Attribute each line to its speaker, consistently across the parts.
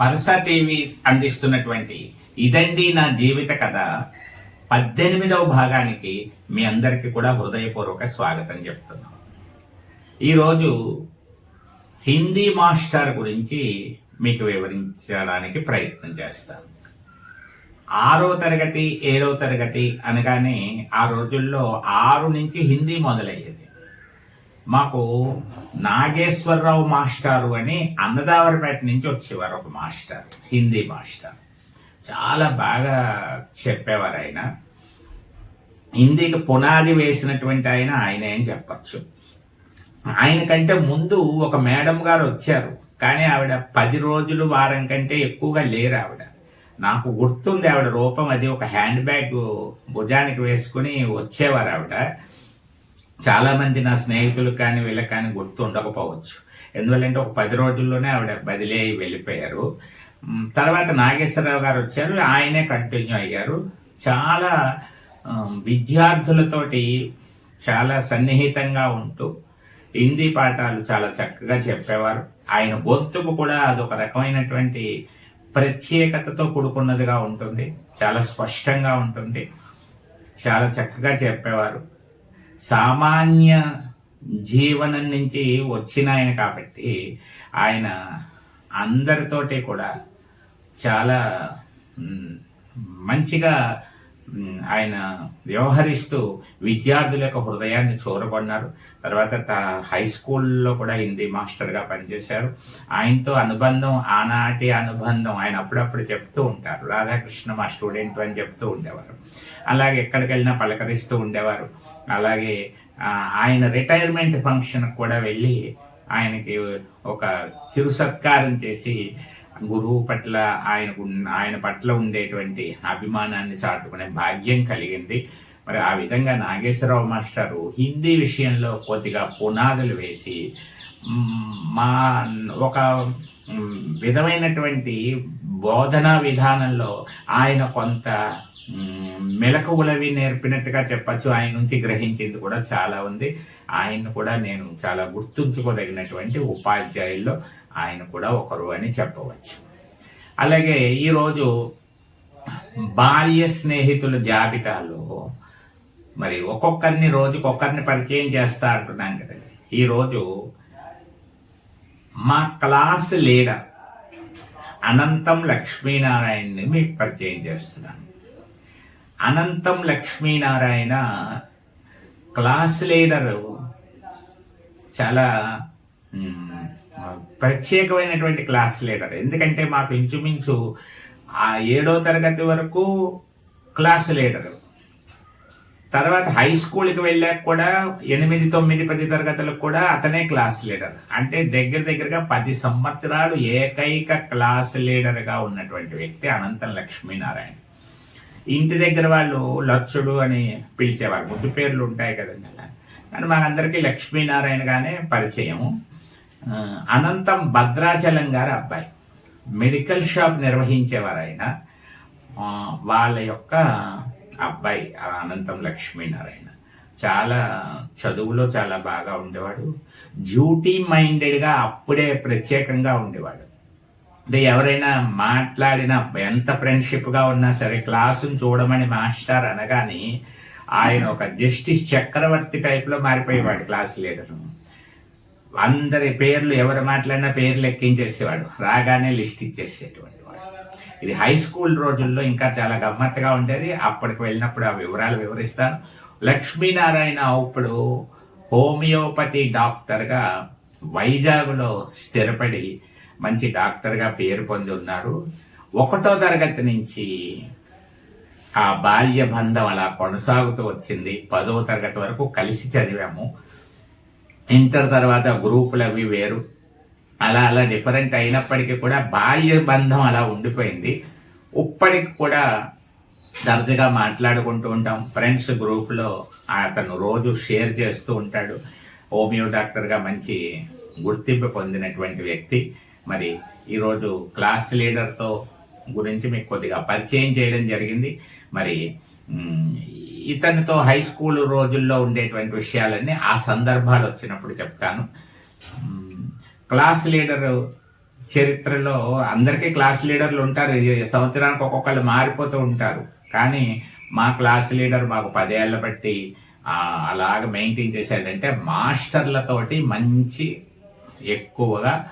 Speaker 1: పరసాదేవి అందిస్తున్నటువంటి ఇదండి నా జీవిత కథ. పద్దెనిమిదవ భాగానికి మీ అందరికీ కూడా హృదయపూర్వక స్వాగతం చెప్తున్నాను. ఈరోజు హిందీ మాస్టర్ గురించి మీకు వివరించడానికి ప్రయత్నం చేస్తాను. ఆరో తరగతి ఏడో తరగతి అనగానే ఆ రోజుల్లో ఆరు నుంచి హిందీ మొదలయ్యేది. మాకు నాగేశ్వరరావు మాస్టారు అని అన్నదావరపేట నుంచి వచ్చేవారు ఒక మాస్టర్ హిందీ మాస్టర్. చాలా బాగా చెప్పేవారు ఆయన. హిందీకి పునాది వేసినటువంటి ఆయన ఆయన ఏం చెప్పచ్చు. ఆయన కంటే ముందు ఒక మేడం గారు వచ్చారు. కానీ ఆవిడ పది రోజులు వారం కంటే ఎక్కువగా లేరు ఆవిడ. నాకు గుర్తుంది ఆవిడ రూపం అది ఒక హ్యాండ్ బ్యాగ్ భుజానికి వేసుకుని వచ్చేవారు ఆవిడ. చాలామంది నా స్నేహితులు కానీ వీళ్ళకి కానీ గుర్తు ఉండకపోవచ్చు. ఎందువల్లంటే ఒక పది రోజుల్లోనే ఆవిడ బదిలీ అయి వెళ్ళిపోయారు. తర్వాత నాగేశ్వరరావు గారు వచ్చారు. ఆయనే కంటిన్యూ అయ్యారు. చాలా విద్యార్థులతోటి చాలా సన్నిహితంగా ఉంటూ హిందీ పాఠాలు చాలా చక్కగా చెప్పేవారు. ఆయన గొంతుకు కూడా అదొక రకమైనటువంటి ప్రత్యేకతతో కూడుకున్నదిగా ఉంటుంది. చాలా స్పష్టంగా ఉంటుంది. చాలా చక్కగా చెప్పేవారు. సామాన్య జీవనం నుంచి వచ్చిన ఆయన కాబట్టి ఆయన అందరితోటి కూడా చాలా మంచిగా ఆయన వ్యవహరిస్తూ విద్యార్థుల యొక్క హృదయాన్ని చూరబడినారు. తర్వాత త- హై స్కూల్లో కూడా హిందీ మాస్టర్గా పనిచేశారు. ఆయనతో అనుబంధం ఆనాటి అనుబంధం ఆయన అప్పుడప్పుడు చెప్తూ ఉంటారు. రాధాకృష్ణ మా స్టూడెంట్ అని చెప్తూ ఉండేవారు. అలాగే ఎక్కడికి వెళ్ళినా పలకరిస్తూ ఉండేవారు. అలాగే ఆయన రిటైర్మెంట్ ఫంక్షన్కి కూడా వెళ్ళి ఆయనకి ఒక చిరు సత్కారం చేసి గురువు పట్ల ఆయనకు ఆయన పట్ల ఉండేటువంటి అభిమానాన్ని చాటుకునే భాగ్యం కలిగింది. మరి ఆ విధంగా నాగేశ్వరరావు మాస్టారు హిందీ విషయంలో కొద్దిగా పునాదులు వేసి మా ఒక విధమైనటువంటి బోధనా విధానంలో ఆయన కొంత మెలకువలవి నేర్పినట్టుగా చెప్పచ్చు. ఆయన నుంచి గ్రహించింది కూడా చాలా ఉంది. ఆయన కూడా నేను చాలా గుర్తుంచుకోదగినటువంటి ఉపాధ్యాయుల్లో ఆయన కూడా ఒకరు అని చెప్పవచ్చు. అలాగే ఈరోజు బాల్య స్నేహితుల జాబితాలో మరి ఒక్కొక్కరిని రోజుకొకరిని పరిచయం చేస్తా అంటున్నాం కదండి ఈరోజు మా క్లాస్ లీడర్ అనంతం లక్ష్మీనారాయణని మీకు పరిచయం చేస్తున్నాను. అనంతం లక్ష్మీనారాయణ క్లాస్ లీడరు. చాలా ప్రత్యేకమైనటువంటి క్లాస్ లీడర్. ఎందుకంటే మాకు ఇంచుమించు ఆ ఏడో తరగతి వరకు క్లాస్ లీడరు. తర్వాత హై స్కూల్కి వెళ్ళాక కూడా ఎనిమిది తొమ్మిది పది తరగతులకు కూడా అతనే క్లాస్ లీడర్. అంటే దగ్గర దగ్గరగా పది సంవత్సరాలు ఏకైక క్లాస్ లీడర్గా ఉన్నటువంటి వ్యక్తి అనంతం లక్ష్మీనారాయణ. ఇంటి దగ్గర వాళ్ళు లచ్చుడు అని పిలిచేవారు ముద్దు పేర్లు ఉంటాయి కదండి అలా కానీ మనందరికీ లక్ష్మీనారాయణగానే పరిచయం అనంతం భద్రాచలం గారి అబ్బాయి. మెడికల్ షాప్ నిర్వహించేవారు ఆయన వాళ్ళ యొక్క అబ్బాయి అనంతం లక్ష్మీనారాయణ. చాలా చదువులో చాలా బాగా ఉండేవాడు. డ్యూటీ మైండెడ్గా అప్పుడే ప్రత్యేకంగా ఉండేవాడు. అంటే ఎవరైనా మాట్లాడినా ఎంత ఫ్రెండ్షిప్గా ఉన్నా సరే క్లాసును చూడమని మాస్టర్ అనగానే ఆయన ఒక జస్టిస్ చక్రవర్తి టైప్లో మారిపోయేవాడు క్లాస్ లీడరు. అందరి పేర్లు ఎవరు మాట్లాడినా పేర్లు ఎక్కించేసేవాడు. రాగానే లిస్ట్ ఇచ్చేసేటువంటి వాడు. ఇది హై స్కూల్ రోజుల్లో ఇంకా చాలా గమ్మత్తుగా ఉండేది. అప్పటికి వెళ్ళినప్పుడు ఆ వివరాలు వివరిస్తాను. లక్ష్మీనారాయణ ఇప్పుడు హోమియోపతి డాక్టర్గా వైజాగ్లో స్థిరపడి మంచి డాక్టర్గా పేరు పొంది ఉన్నారు. ఒకటో తరగతి నుంచి ఆ బాల్య బంధం అలా కొనసాగుతూ వచ్చింది. పదవ తరగతి వరకు కలిసి చదివాము. ఇంటర్ తర్వాత గ్రూపులు అవి వేరు. అలా అలా డిఫరెంట్ అయినప్పటికీ కూడా బాల్య బంధం అలా ఉండిపోయింది. ఇప్పటికి కూడా తరచుగా మాట్లాడుకుంటూ ఉంటాం. ఫ్రెండ్స్ గ్రూప్లో అతను రోజు షేర్ చేస్తూ ఉంటాడు. హోమియో డాక్టర్గా మంచి గుర్తింపు పొందినటువంటి వ్యక్తి. మరి ఈరోజు క్లాస్ లీడర్తో గురించి మీకు కొద్దిగా పరిచయం చేయడం జరిగింది. మరి ఇతనితో హై స్కూల్ రోజుల్లో ఉండేటువంటి విషయాలన్నీ ఆ సందర్భాలు వచ్చినప్పుడు చెప్తాను. క్లాస్ లీడర్ చరిత్రలో అందరికీ క్లాస్ లీడర్లు ఉంటారు. సంవత్సరానికి ఒక్కొక్కళ్ళు మారిపోతూ ఉంటారు. కానీ మా క్లాస్ లీడర్ మాకు పదేళ్ళ బట్టి అలాగ మెయింటైన్ చేశాడంటే మాస్టర్లతోటి మంచి ఎక్కువగా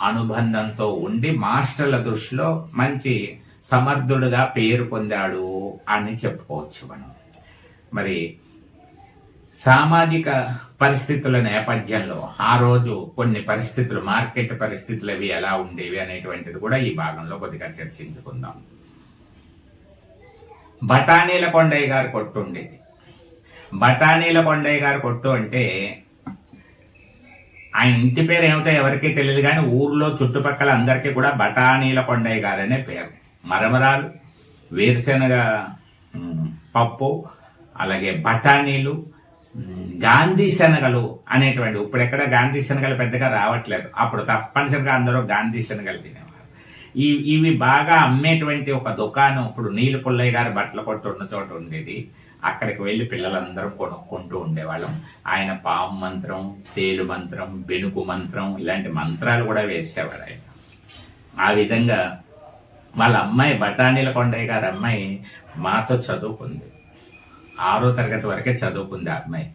Speaker 1: అనుబంధంతో ఉండి మాస్టర్ల దృష్టిలో మంచి సమర్థుడుగా పేరు పొందాడు అని చెప్పుకోవచ్చు మనం. మరి సామాజిక పరిస్థితుల నేపథ్యంలో ఆ రోజు కొన్ని పరిస్థితులు మార్కెట్ పరిస్థితులు అవి ఎలా ఉండేవి అనేటువంటిది కూడా ఈ భాగంలో కొద్దిగా చర్చించుకుందాం. బఠానీల కొండయ్య గారు కొట్టు ఉండేది బఠానీల కొండయ్య గారు కొట్టు అంటే ఆయన ఇంటి పేరు ఏమిటో ఎవరికీ తెలియదు కానీ ఊర్లో చుట్టుపక్కల అందరికీ కూడా బఠానీల కొండయ్య గారు అనే పేరు. మరమరాలు వేరుశెనగ పప్పు అలాగే బఠానీలు గాంధీ శనగలు అనేటువంటి ఇప్పుడు ఎక్కడ గాంధీ శనగలు పెద్దగా రావట్లేదు. అప్పుడు తప్పనిసరిగా అందరూ గాంధీ శనగలు తినేవారు. ఈ ఇవి బాగా అమ్మేటువంటి ఒక దుకాణం. ఇప్పుడు నీళ్ళు పుల్లయ్య గారి బట్టల కొట్టు ఉన్న చోట ఉండేది. అక్కడికి వెళ్ళి పిల్లలందరూ కొనుక్కుంటూ ఉండేవాళ్ళం. ఆయన పాము మంత్రం తేలు మంత్రం బెనుకు మంత్రం ఇలాంటి మంత్రాలు కూడా వేసేవాడు ఆయన. ఆ విధంగా వాళ్ళ అమ్మాయి బఠానీల కొండయ్య గారి అమ్మాయి మాతో చదువుకుంది. ఆరో తరగతి వరకే చదువుకుంది ఆ అమ్మాయి.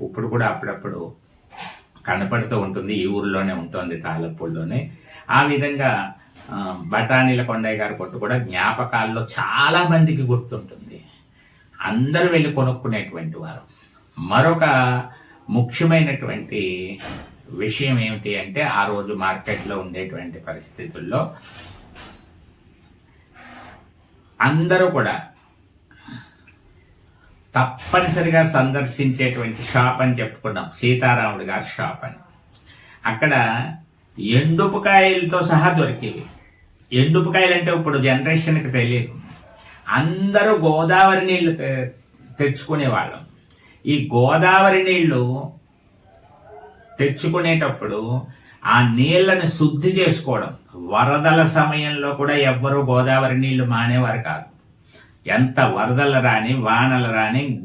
Speaker 1: ఇప్పుడు కూడా అప్పుడప్పుడు కనపడుతూ ఉంటుంది ఈ ఊరిలోనే ఉంటుంది తాళపూడిలోనే ఆ విధంగా బఠానీల కొండయ్య గారి కొట్టు కూడా జ్ఞాపకాల్లో చాలా మందికి గుర్తుంటుంది. అందరూ వెళ్ళి కొనుక్కునేటువంటి వారు. మరొక ముఖ్యమైనటువంటి విషయం ఏమిటి అంటే ఆ రోజు మార్కెట్లో ఉండేటువంటి పరిస్థితుల్లో అందరూ కూడా తప్పనిసరిగా సందర్శించేటువంటి షాప్ అని చెప్పుకున్నాం. సీతారాముడు గారి షాప్ అని. అక్కడ ఎండుపుకాయలతో సహా దొరికేవి. ఎండుపుకాయలు అంటే ఇప్పుడు జనరేషన్కి తెలియదు. అందరూ గోదావరి నీళ్ళు తె- తెచ్చుకునేవాళ్ళం. ఈ గోదావరి నీళ్ళు తెచ్చుకునేటప్పుడు ఆ నీళ్ళను శుద్ధి చేసుకోవడం వరదల సమయంలో కూడా ఎవ్వరూ గోదావరి నీళ్ళు మానేవారు కాదు. ఎంత వరదలు రాని వానలు రాని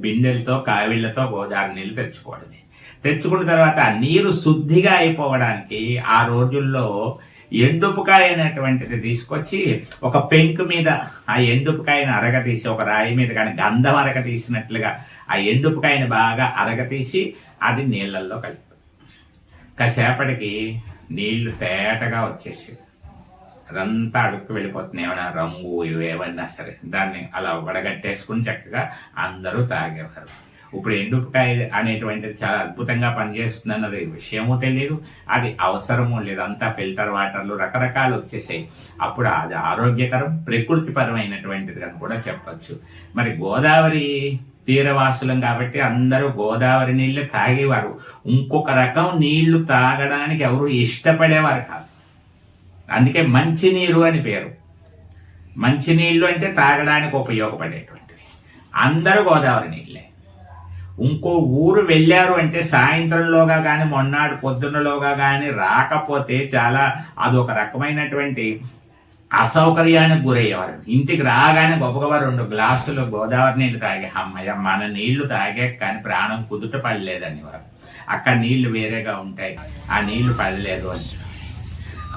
Speaker 1: బిందెలతో కావిళ్ళతో గోదావరి నీళ్ళు తెచ్చుకోవడమే. తెచ్చుకున్న తర్వాత నీరు శుద్ధిగా అయిపోవడానికి ఆ రోజుల్లో ఎండుపుకాయ అనేటువంటిది తీసుకొచ్చి ఒక పెంకు మీద ఆ ఎండుపుకాయని అరగతీసి ఒక రాయి మీద కానీ గంధం అరగతీసినట్లుగా ఆ ఎండుపుకాయని బాగా అరగతీసి అది నీళ్ళల్లో కలిపి కాసేపటికి నీళ్ళు తేటగా వచ్చేసి అదంతా అడుక్కు వెళ్ళిపోతుంది. ఏమైనా రంగు ఇవేవన్నా సరే దాన్ని అలా వడగట్టేసుకుని చక్కగా అందరూ తాగేవారు. ఇప్పుడు ఎండుపుకాయ అనేటువంటిది చాలా అద్భుతంగా పనిచేస్తుంది అన్నది విషయమూ తెలియదు అది అవసరమో లేదు. అంతా ఫిల్టర్ వాటర్లు రకరకాలు వచ్చేసాయి. అప్పుడు అది ఆరోగ్యకరం ప్రకృతిపరమైనటువంటిది అని కూడా చెప్పచ్చు. మరి గోదావరి తీరవాసులం కాబట్టి అందరూ గోదావరి నీళ్ళు తాగేవారు. ఇంకొక రకం నీళ్ళు తాగడానికి ఎవరు ఇష్టపడేవారు కాదు. అందుకే మంచినీరు అని పేరు. మంచినీళ్ళు అంటే తాగడానికి ఉపయోగపడేటువంటివి అందరూ గోదావరి నీళ్ళే ఇంకో ఊరు వెళ్ళారు అంటే సాయంత్రంలోగా కానీ మొన్నాడు పొద్దున్నలోగా కానీ రాకపోతే చాలా అదొక రకమైనటువంటి అసౌకర్యానికి గురయ్యేవారు. ఇంటికి రాగానే గొప్పగా రెండు గ్లాసులు గోదావరి నీళ్ళు తాగే అమ్మయ్య మన నీళ్ళు తాగే కానీ ప్రాణం కుదుట పడలేదని వారు. అక్కడ నీళ్ళు వేరేగా ఉంటాయి ఆ నీళ్ళు పడలేదు అని.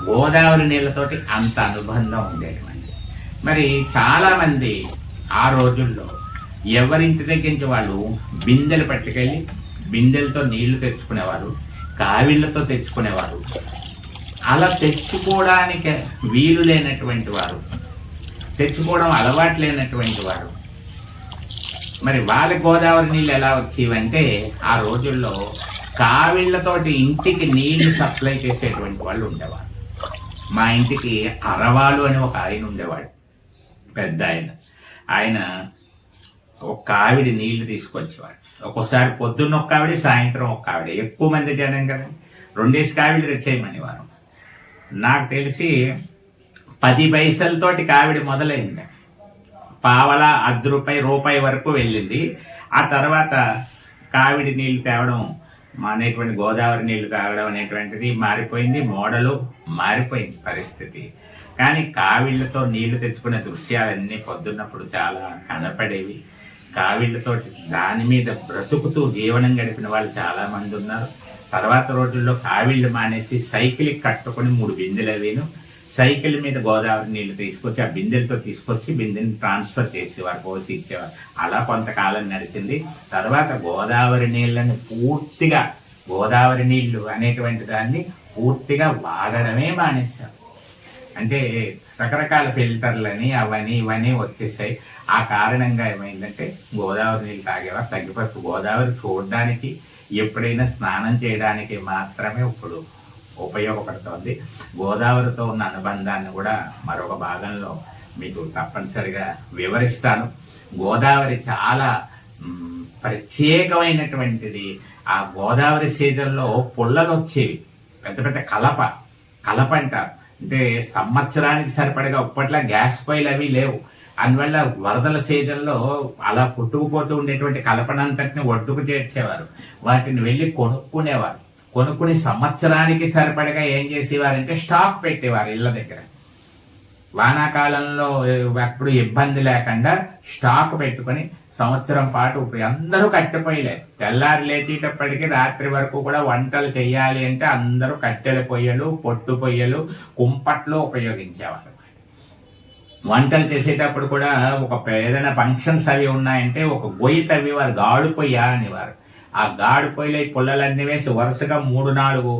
Speaker 1: గోదావరి నీళ్ళతోటి అంత అనుబంధం ఉండేటువంటి మరి చాలామంది ఆ రోజుల్లో ఎవరింటి దగ్గర నుంచి వాళ్ళు బిందెలు పట్టుకెళ్ళి బిందెలతో నీళ్ళు తెచ్చుకునేవారు కావిళ్ళతో తెచ్చుకునేవారు. అలా తెచ్చుకోవడానికి వీలు లేనటువంటి వారు తెచ్చుకోవడం అలవాటు లేనటువంటి వారు. మరి వాళ్ళ గోదావరి నీళ్ళు ఎలా వచ్చేవంటే ఆ రోజుల్లో కావిళ్ళతోటి ఇంటికి నీళ్ళు సప్లై చేసేటువంటి వాళ్ళు ఉండేవారు. మా ఇంటికి అరవాలు అని ఒక ఆయన ఉండేవాడు పెద్ద ఆయన. ఆయన ఒక ఆవిడ నీళ్ళు తీసుకొచ్చేవాడు. ఒక్కోసారి పొద్దున్న ఒక్క ఆవిడ సాయంత్రం ఒక్క ఆవిడ ఎక్కువ మంది జనం కదా. రెండేసి కావిడి తెచ్చేయమని వారు నాకు తెలిసి పది పైసలతోటి కావిడి మొదలైంది. పావల అర్ధ రూపాయి రూపాయి వరకు వెళ్ళింది. ఆ తర్వాత కావిడి నీళ్ళు తేవడం అనేటువంటి గోదావరి నీళ్ళు తాగడం అనేటువంటిది మారిపోయింది. మోడలు మారిపోయింది పరిస్థితి. కానీ కావిళ్ళతో నీళ్ళు తెచ్చుకునే దృశ్యాలన్నీ పొద్దున్నప్పుడు చాలా కనపడేవి. కావిళ్ళతో దాని మీద బ్రతుకుతూ జీవనం గడిపిన వాళ్ళు చాలా మంది ఉన్నారు. తర్వాత రోజుల్లో కావిళ్ళు మానేసి సైకిల్ కట్టుకొని మూడు బిందెలు అవేను. సైకిల్ మీద గోదావరి నీళ్ళు తీసుకొచ్చి ఆ బిందెలతో తీసుకొచ్చి బిందెని ట్రాన్స్ఫర్ చేసేవారు పోసి ఇచ్చేవారు. అలా కొంతకాలం నడిచింది. తర్వాత గోదావరి నీళ్ళని పూర్తిగా గోదావరి నీళ్ళు అనేటువంటి దాన్ని పూర్తిగా వాడడమే మానేశారు. అంటే రకరకాల ఫిల్టర్లని అవన్నీ ఇవన్నీ వచ్చేసాయి. ఆ కారణంగా ఏమైందంటే గోదావరి నీళ్ళు తాగేవారు తగ్గిపోయి గోదావరి చూడడానికి ఎప్పుడైనా స్నానం చేయడానికి మాత్రమే ఇప్పుడు ఉపయోగపడుతోంది. గోదావరితో ఉన్న అనుబంధాన్ని కూడా మరొక భాగంలో మీకు తప్పనిసరిగా వివరిస్తాను. గోదావరి చాలా ప్రత్యేకమైనటువంటిది. ఆ గోదావరి సీజన్లో పుల్లలు వచ్చేవి పెద్ద పెద్ద కలప కలప అంటారు. అంటే సంవత్సరానికి సరిపడగా అప్పట్లో గ్యాస్ పైలు అవి లేవు. అందువల్ల వరదల సీజన్లో అలా పుట్టుకుపోతూ ఉండేటువంటి కలపనంతటిని ఒడ్డుకు చేర్చేవారు. వాటిని వెళ్ళి కొనుక్కునేవారు. కొనుక్కుని సంవత్సరానికి సరిపడగా ఏం చేసేవారంటే స్టాక్ పెట్టేవారు ఇళ్ళ దగ్గర. వానాకాలంలో ఎప్పుడు ఇబ్బంది లేకుండా స్టాక్ పెట్టుకొని సంవత్సరం పాటు అందరూ కట్టెపోయలేదు తెల్లారి లేచేటప్పటికి రాత్రి వరకు కూడా వంటలు చేయాలి అంటే అందరూ కట్టెల పొయ్యలు పొట్టు పొయ్యలు కుంపట్లు ఉపయోగించేవారు. వంటలు చేసేటప్పుడు కూడా ఒక ఏదైనా ఫంక్షన్స్ అవి ఉన్నాయంటే ఒక గొయ్యి తవ్వేవారు గాడు పొయ్య అనేవారు. ఆ గాడు పొయ్యలే పుల్లలన్నీ వేసి వరుసగా మూడు నాలుగు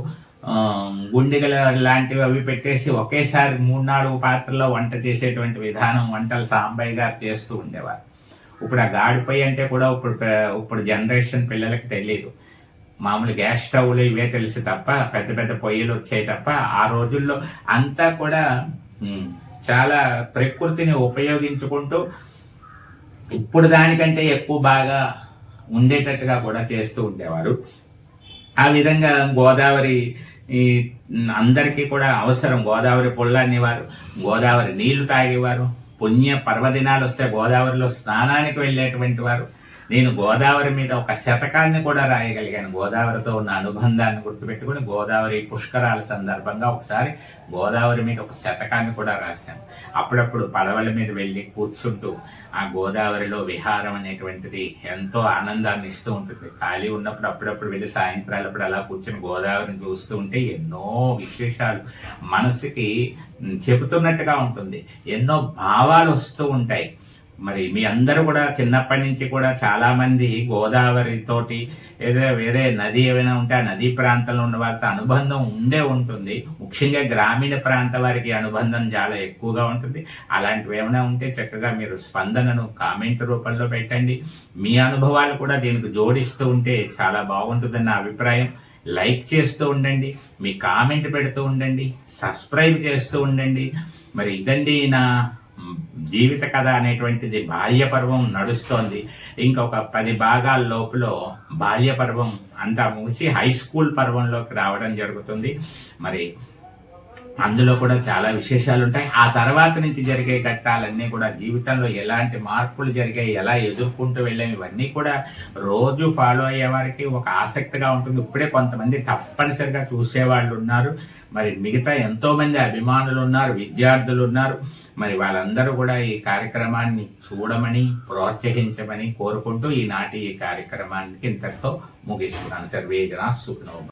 Speaker 1: గుండిగల లాంటివి అవి పెట్టేసి ఒకేసారి మూడు నాలుగు పాత్రలో వంట చేసేటువంటి విధానం వంటలు సాంబయ్య గారు చేస్తూ ఉండేవారు. ఇప్పుడు ఆ గాడి అంటే కూడా ఇప్పుడు ఇప్పుడు జనరేషన్ పిల్లలకి తెలియదు మామూలు గ్యాస్ స్టవ్లు ఇవే తెలుసు తప్ప పెద్ద పెద్ద పొయ్యిలు వచ్చాయి తప్ప ఆ రోజుల్లో అంతా కూడా చాలా ప్రకృతిని ఉపయోగించుకుంటూ ఇప్పుడు దానికంటే ఎక్కువ బాగా ఉండేటట్టుగా కూడా చేస్తూ ఉండేవారు. ఆ విధంగా గోదావరి ఈ అందరికీ కూడా అవసరం. గోదావరి పుల్ల అనేవారు గోదావరి నీళ్ళు తాగేవారు. పుణ్య పర్వదినాలు వస్తే గోదావరిలో స్నానానికి వెళ్ళేటువంటి వారు. నేను గోదావరి మీద ఒక శతకాన్ని కూడా రాయగలిగాను. గోదావరితో ఉన్న అనుబంధాన్ని గుర్తుపెట్టుకుని గోదావరి పుష్కరాల సందర్భంగా ఒకసారి గోదావరి మీద ఒక శతకాన్ని కూడా రాశాను. అప్పుడప్పుడు పడవల మీద వెళ్ళి కూర్చుంటూ ఆ గోదావరిలో విహారం అనేటువంటిది ఎంతో ఆనందాన్ని ఇస్తూ ఉంటుంది. ఖాళీ ఉన్నప్పుడు అప్పుడప్పుడు వెళ్ళి సాయంత్రాలప్పుడు అలా కూర్చుని గోదావరిని చూస్తూ ఉంటే ఎన్నో విశేషాలు మనసుకి చెబుతున్నట్టుగా ఉంటుంది. ఎన్నో భావాలు వస్తూ ఉంటాయి. మరి మీ అందరూ కూడా చిన్నప్పటి నుంచి కూడా చాలామంది గోదావరితోటి ఏదో వేరే నది ఏమైనా ఉంటే ఆ నదీ ప్రాంతంలో ఉన్న వారితో అనుబంధం ఉండే ఉంటుంది. ముఖ్యంగా గ్రామీణ ప్రాంత వారికి అనుబంధం చాలా ఎక్కువగా ఉంటుంది. అలాంటివి ఏమైనా ఉంటే చక్కగా మీరు స్పందనను కామెంట్ రూపంలో పెట్టండి. మీ అనుభవాలు కూడా దీనికి జోడిస్తూ ఉంటే చాలా బాగుంటుందని నా అభిప్రాయం. లైక్ చేస్తూ ఉండండి. మీ కామెంట్ పెడుతూ ఉండండి. సబ్స్క్రైబ్ చేస్తూ ఉండండి. మరి ఇదండి నా జీవిత కథ అనేటువంటిది బాల్య పర్వం నడుస్తోంది. ఇంకొక పది భాగాల లోపల బాల్య పర్వం అంతా ముగిసి హై స్కూల్ పర్వంలోకి రావడం జరుగుతుంది. మరి అందులో కూడా చాలా విశేషాలు ఉంటాయి ఆ తర్వాత నుంచి జరిగే ఘట్టాలన్నీ కూడా జీవితంలో ఎలాంటి మార్పులు జరిగాయి ఎలా ఎదుర్కొంటూ వెళ్ళాం ఇవన్నీ కూడా రోజు ఫాలో అయ్యే వారికి ఒక ఆసక్తిగా ఉంటుంది. ఇప్పుడే కొంతమంది తప్పనిసరిగా చూసేవాళ్ళు ఉన్నారు మరి మిగతా ఎంతోమంది అభిమానులు ఉన్నారు విద్యార్థులు ఉన్నారు మరి వాళ్ళందరూ కూడా ఈ కార్యక్రమాన్ని చూడమని ప్రోత్సహించమని కోరుకుంటూ ఈనాటి ఈ కార్యక్రమానికి ఇంతటితో ముగిస్తున్నాను. సర్వేజన సుఖనో